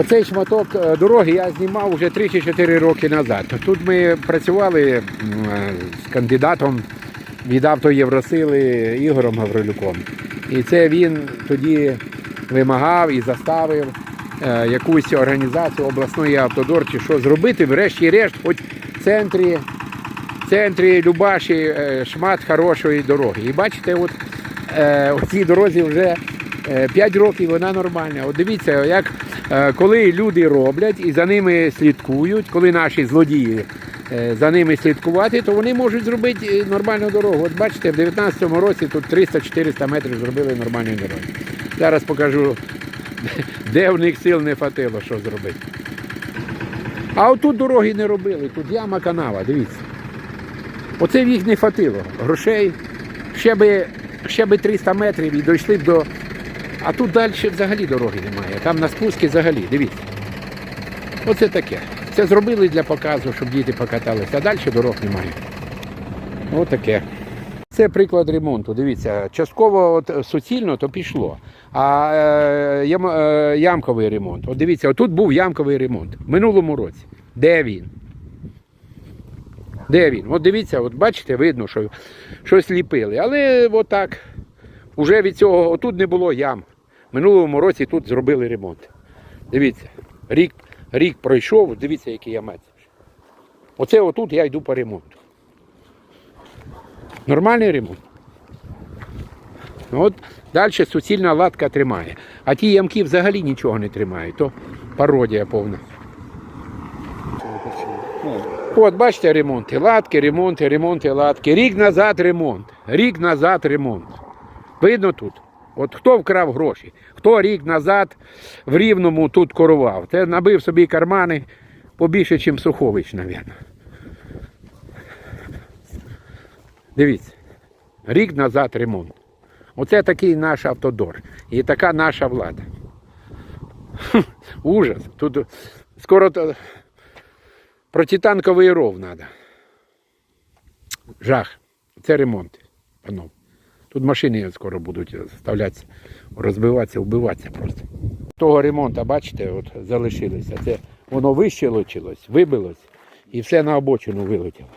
Оцей шматок е, дороги я знімав вже 3 чи 4 роки назад. Тут ми працювали е, з кандидатом від автоєвросили Ігорем Гаврилюком. І це він тоді вимагав і заставив е, якусь організацію обласної автодор чи що зробити, врешті-решт, хоч в центрі, в центрі Любаші шмат хорошої дороги. І бачите, от у цій дорозі вже 5 років вона нормальна. От дивіться, як е, коли люди роблять і за ними слідкують, коли наші злодії е, за ними слідкувати, то вони можуть зробити е, нормальну дорогу. От бачите, в 19-му році тут 300-400 метрів зробили нормальні дороги. Зараз покажу, де в них сил не хватило, що зробити. А отут дороги не робили, тут яма канава, дивіться. Оце їх не хватило. Грошей ще би, ще би 300 метрів і дійшли б до. А тут далі взагалі дороги немає. Там на спуску взагалі, дивіться. Оце таке. Це зробили для показу, щоб діти покаталися, а далі дорог немає. Отаке. Це приклад ремонту. Дивіться, частково от, суцільно то пішло. А е, е, ямковий ремонт. От дивіться, отут був ямковий ремонт в минулому році. Де він? Де він? От дивіться, от бачите, видно, що щось ліпили. Але отак, уже від цього, отут не було ям. Минулому році тут зробили ремонт. Дивіться, рік, рік пройшов, дивіться, який ямець. Оце отут я йду по ремонту. Нормальний ремонт. От далі суцільна латка тримає. А ті ямки взагалі нічого не тримають. То пародія повна. От, бачите, ремонти. Латки, ремонти, ремонти, латки. Рік назад ремонт. Рік назад ремонт. Видно тут? От хто вкрав гроші, хто рік назад в Рівному тут корував. Це набив собі кармани побільше, ніж Сухович, мабуть. Дивіться, рік назад ремонт. Оце такий наш автодор. І така наша влада. Ужас. Тут скоро протитанковий ров треба. Жах. Це ремонт, панов. Тут машини скоро будуть заставлятися розбиватися, вбиватися просто. Того ремонту, бачите, от залишилося. Це воно вищелочилось, вибилось і все на обочину вилетіло.